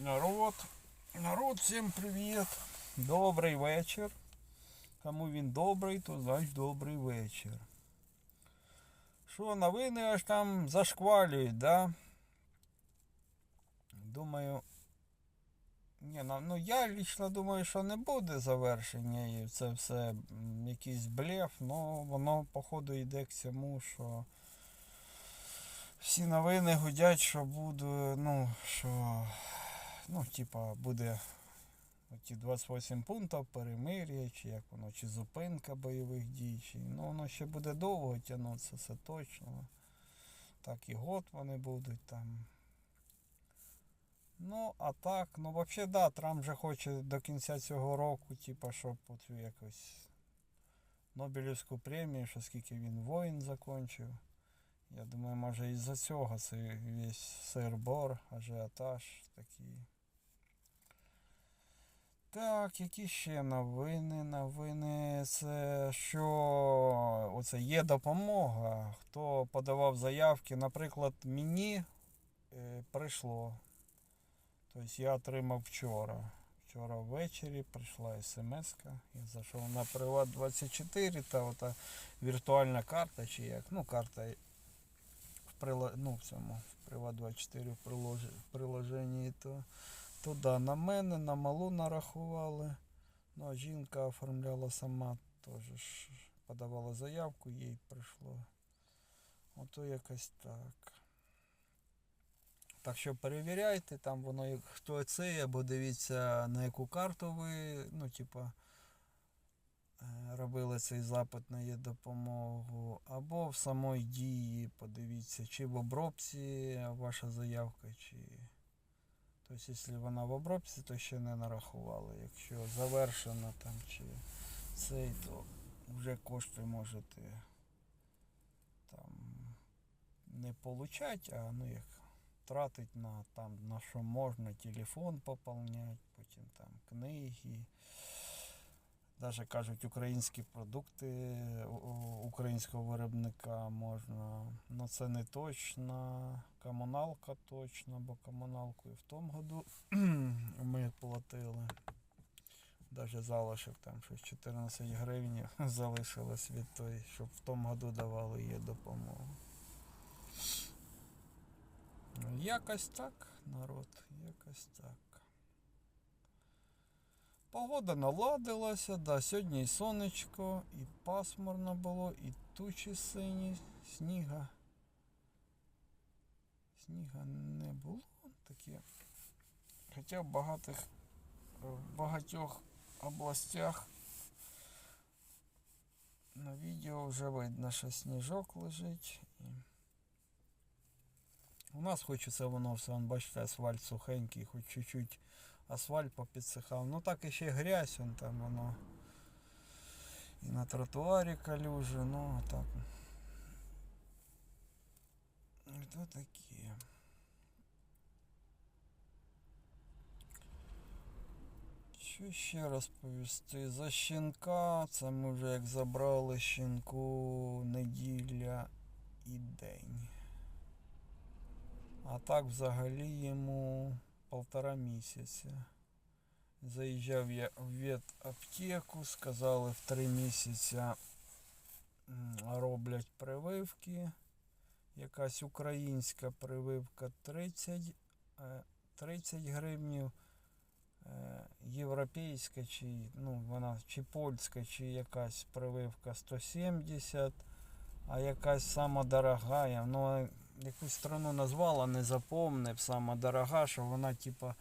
Народ, народ, всім привіт. Добрий вечір. Кому він добрий, то значить добрий вечір. Що, новини аж там зашквалюють, да? Думаю. Ні, ну, я лично думаю, що не буде завершення і це все якийсь блеф, ну воно походу йде к цьому, що всі новини гудять, що буде, ну, що ну, типа, буде ті 28 пунктів перемир'я, чи як воно, чи зупинка бойових дій, чи, ну воно ще буде довго тягнутися, це точно. Так і год вони будуть там. Ну, а так, ну взагалі, да, Трамп же хоче до кінця цього року, типа, щоб от якось Нобелівську премію, що скільки він воїн закінчив. Я думаю, може із-за цього це весь сир-бор, ажіотаж такий. Так, які ще новини? Новини це що оце є допомога. Хто подавав заявки, наприклад, мені е, прийшло. Тобто я отримав вчора. Вчора ввечері прийшла смс-ка. Я зайшов на Приват 24 та ота віртуальна карта, чи як. Ну, карта в прила... ну, в цьому в Приват 24 в прилож... в приложенні, то туди на мене, на малу нарахували. Ну, а жінка оформляла сама, теж подавала заявку, їй прийшло. Ото якось так. Так що перевіряйте, там воно хто це, або дивіться на яку карту ви, ну, типа, е, робили цей запит на є допомогу, або в самій дії подивіться, чи в обробці ваша заявка, чи. Тобто, якщо вона в обробці, то ще не нарахували. Якщо завершена там чи цей, то вже кошти можете там не получать, а ну як тратить на там на що можна, телефон поповняти, потім там книги. Даже кажуть, українські продукти у- українського виробника можна. Ну це не точно. Комуналка точно, бо комуналку і в тому году ми платили. Даже залишок там щось 14 гривень залишилось від той, щоб в тому году давали їй допомогу. Ну, Якось так, народ, якось так. Погода наладилася, да, сьогодні і сонечко, і пасмурно було, і тучі сині, сніга. Сніга не було таке. Хоча в багатих, в багатьох областях на відео вже видно, що сніжок лежить. У нас хоч це воно все, бачите, асфальт сухенький, хоч чуть-чуть асфальт попідсихав. Ну так і ще грязь, вон там воно. І на тротуарі калюжі, ну так. Ото такі. Що ще розповісти? За щенка, це ми вже як забрали щенку неділя і день. А так взагалі йому полтора місяця. Заїжджав я в ветаптеку, сказали в три місяці роблять прививки. Якась українська прививка 30, е, 30 гривнів. Е, Європейська чи, ну, вона, чи польська, чи якась прививка 170, а якась сама дорога, ну, якусь страну назвала, не запомнив, сама дорога, що вона, типа,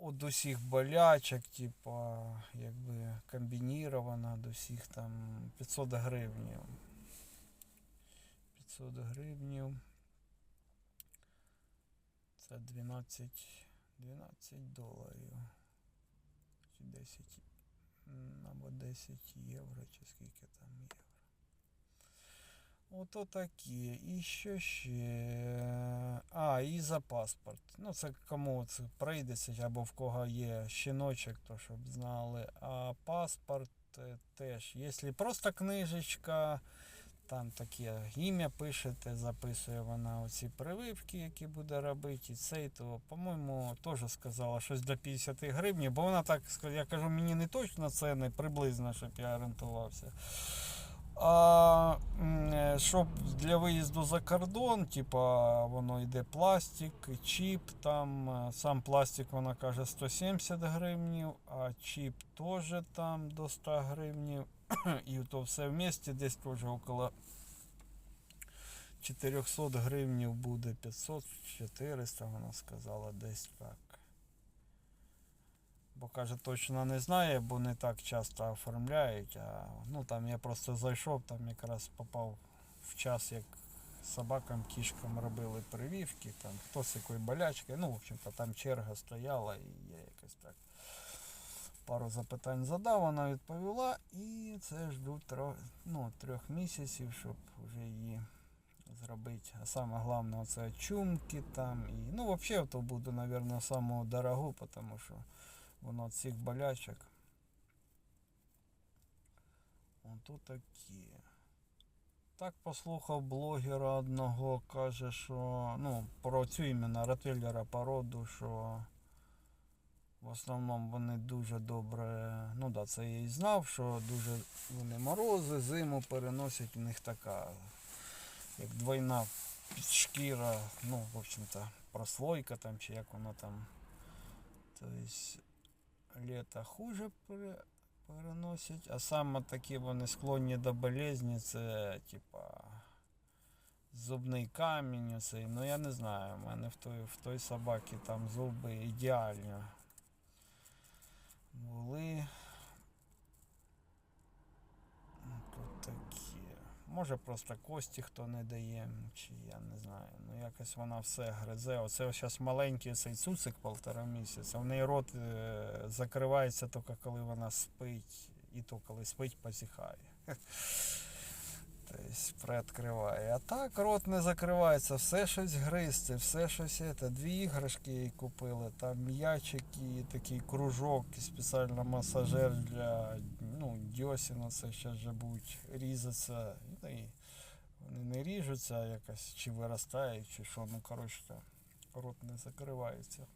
от усіх болячок, типа, якби комбінірована до всіх там 500 гривнів. 500 гривнів. Це 12, 12 доларів. Чи 10, або 10 євро, чи скільки там євро. Ото такі. І що ще? А, і за паспорт. Ну, це кому це прийдеться, або в кого є щіночок, то щоб знали. А паспорт е, теж. Якщо просто книжечка, там таке ім'я пишете, записує вона оці прививки, які буде робити, і цей, то, по-моєму, теж сказала щось до 50 гривень, бо вона так сказала, я кажу, мені не точно ціни, приблизно, щоб я орієнтувався. А е, щоб для виїзду за кордон, типа воно йде пластик, чіп, там е, сам пластик вона каже 170 гривнів, а чіп теж там до 100 гривнів. І то все вместе десь теж около 400 гривнів буде 500-400, вона сказала, десь так. Бо каже, точно не знає, бо не так часто оформляють. А ну там я просто зайшов, там якраз попав в час, як собакам, кішкам робили прививки, там хто якої болячки. Ну, в общем-то, там черга стояла і я якось так пару запитань задав, вона відповіла, і це жду трьох, ну, трьох місяців, щоб вже її зробити. А саме головне це чумки там. І, ну, взагалі, то буду, мабуть, самого дорогу, тому що воно цих болячок. Ото такі. Так послухав блогера одного, каже, що ну, про цю іменно Ротвейлера породу, що в основному вони дуже добре, ну да, це я і знав, що дуже вони морози, зиму переносять, у них така, як двойна шкіра, ну, в общем-то, прослойка там, чи як воно там. Тобто літо хуже пере, переносять, а саме такі вони склонні до болезні, це типа зубний камінь, оцей. ну я не знаю, у мене в той, в той собаки там зуби ідеальні були. Може просто кості хто не дає, чи я не знаю. Ну якось вона все гризе. Оце зараз маленький цей цуцик полтора місяця. В неї рот е, закривається тільки коли вона спить, і то коли спить, позіхає. Приоткриває. А так рот не закривається, все щось гризти, все щось це. Дві іграшки їй купили, там м'ячик і такий кружок, і спеціально масажер для ну, дьосіна, це ще вже будуть різатися. Ну, і вони не ріжуться якось, чи виростають, чи що, ну коротше, рот не закривається.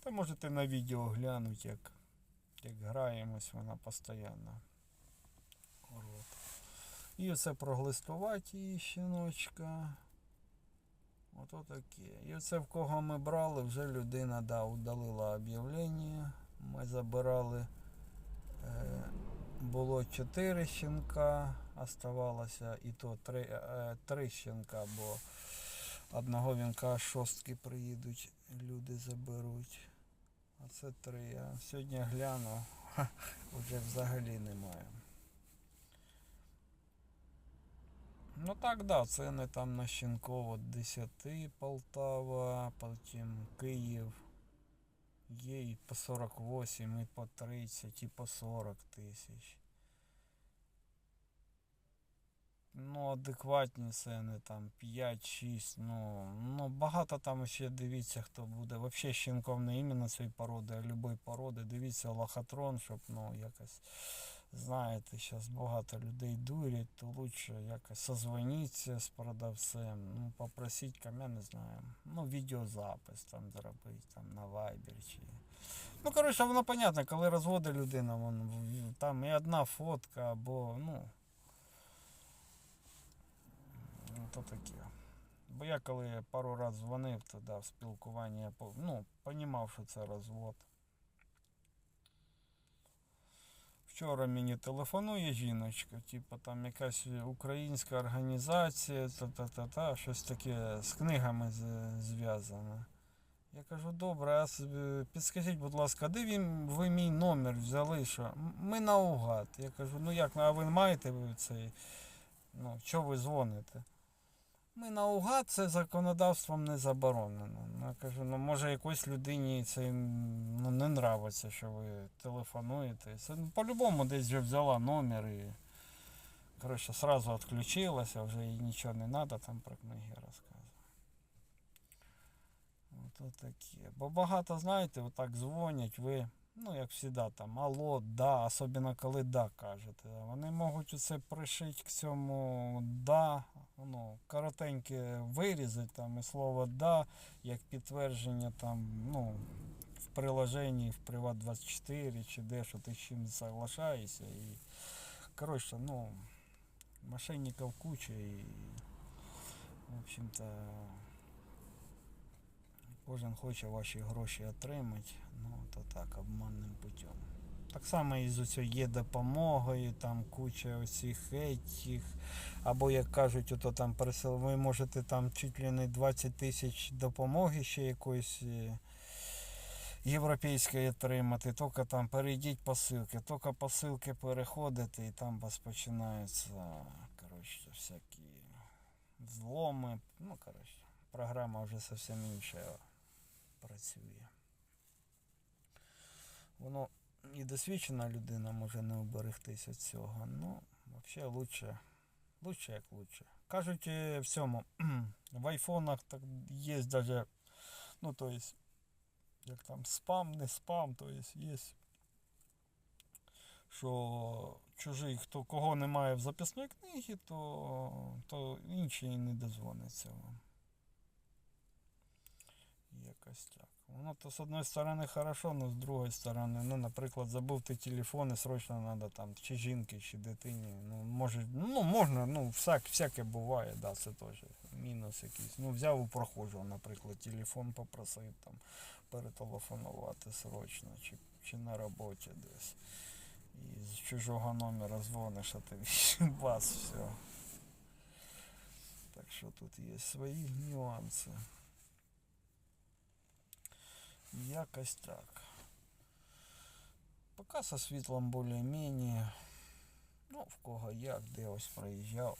Та можете на відео глянути, як, як граємось вона постійно. І оце проглистувати її щіночка. Ото таке. І оце в кого ми брали, вже людина да, удалила об'явлення. Ми забирали. Е, було 4 щенка, оставалося і то 3, е, 3 щенка, бо одного вінка шостки приїдуть, люди заберуть. А це 3. А сьогодні гляну, вже взагалі немає. Ну так, да, ціни там на Щенково 10 Полтава, потім Київ. Є і по 48, і по 30, і по 40 тисяч. Ну, адекватні ціни там 5-6, ну, ну багато там ще дивіться, хто буде. Вообще щенков не іменно цієї породи, а любої породи. Дивіться лохотрон, щоб ну якось знаєте, зараз багато людей дурять, то лучше якось созвоніться з продавцем, ну, попросіть я не знаю, ну, відеозапис там зробити, там на Viber чи. Ну, коротше, воно понятно, коли розводить людина, вон, там і одна фотка, або, ну. Ну, то таке. Бо я коли пару раз дзвонив туди в спілкування, я ну, понімав, що це розвод. Вчора мені телефонує жіночка, типу там якась українська організація, та-та-та-та, щось таке з книгами зв'язане. Я кажу, добре, а підскажіть, будь ласка, де він, ви мій номер взяли? Що? Ми наугад. Я кажу, ну як, а ви маєте цей, ну, що ви дзвоните? Ми наугад це законодавством не заборонено. Я кажу, ну може якоїсь людині це ну, не нравиться, що ви телефонуєте. Це ну, по-любому десь вже взяла номер і коротше, сразу відключилася, вже їй нічого не треба там про книги розказувати. Ото таке. Бо багато, знаєте, отак дзвонять, ви ну, як завжди, там, алло, да, особливо коли да кажете. Вони можуть оце пришити к цьому да, ну, коротеньке вирізати там і слово да, як підтвердження там, ну, в приложенні, в Приват24 чи де, що ти з чим соглашаєшся. І, коротше, ну, мошенників куча і, в общем-то, Кожен хоче ваші гроші отримати, ну то так, обманним путем. Так само і з оцю є допомогою, там куча оцих етіх, або як кажуть, ото там пересил, ви можете там чуть ли не 20 тисяч допомоги ще якоїсь е, європейської отримати, тільки там перейдіть по ссылки, тільки по ссылки переходите і там у вас починаються, коротше, всякі зломи, ну, коротше, програма вже зовсім інша працює. Воно і досвідчена людина може не уберегтись від цього. Ну, взагалі лучше, лучше як лучше. Кажуть е, в цьому, в айфонах так є даже, ну то есть, як там спам, не спам, то есть є, що чужий, хто кого немає в записної книги, то, то інший не дозвониться вам. Якось так. Воно то з одної сторони хорошо, але з другої сторони, ну, наприклад, забув ти телефон і срочно треба там чи жінки, чи дитині. Ну, може, ну можна, ну всяк, всяке буває, да, це теж мінус якийсь. Ну, взяв у прохожого, наприклад, телефон попросив там перетелефонувати срочно, чи, чи на роботі десь. І з чужого номера дзвониш, а ти бас, все. Так що тут є свої нюанси. Якось так. Поки со світлом більш-менш. Ну, в кого як, де ось проїжджав.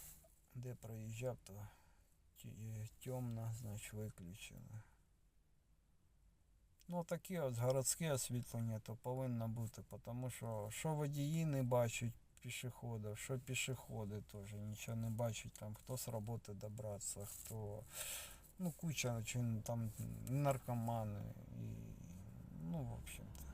Де проїжджав, то темно, значить виключили. Ну, таке ось городське освітлення то повинно бути, тому що що водії не бачать пішоходів, що пішоходи теж нічого не бачать, там хто з роботи добратися, хто ну, куча чи там наркомани і ну, в общем-то.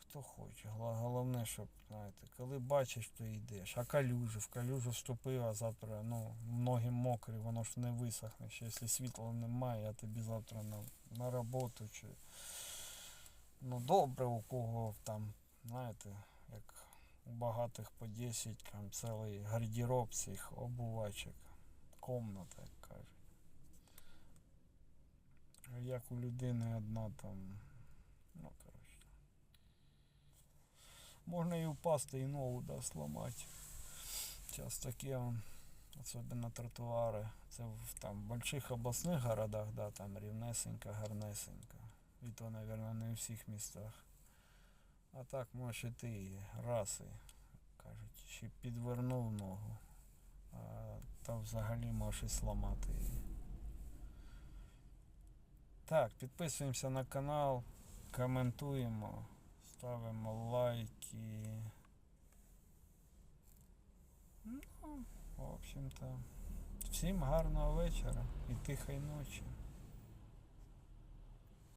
Хто хоче. Головне, щоб, знаєте, коли бачиш, то йдеш. А калюжу, в калюжу вступив, а завтра, ну, ноги мокрі, воно ж не висохне. Ще якщо світла немає, а тобі завтра на, на роботу чи. Ну, добре, у кого там, знаєте, як у багатих по 10, там цілий гардероб цих обувачок. Комната, як кажуть. Як у людини одна там. Ну, коротше. Можна і впасти, і ногу да, сломати. Зараз таке, он, особливо тротуари. Це в там больших обласних городах, да, там рівнесенько, гарнесенько. І то, мабуть, не у всіх містах. А так можеш і ти раз і, кажуть, ще підвернув ногу. А то взагалі можеш і сломати її. Так, підписуємося на канал, коментуємо, ставимо лайки. Ну, в общем-то, всім гарного вечора і тихої ночі.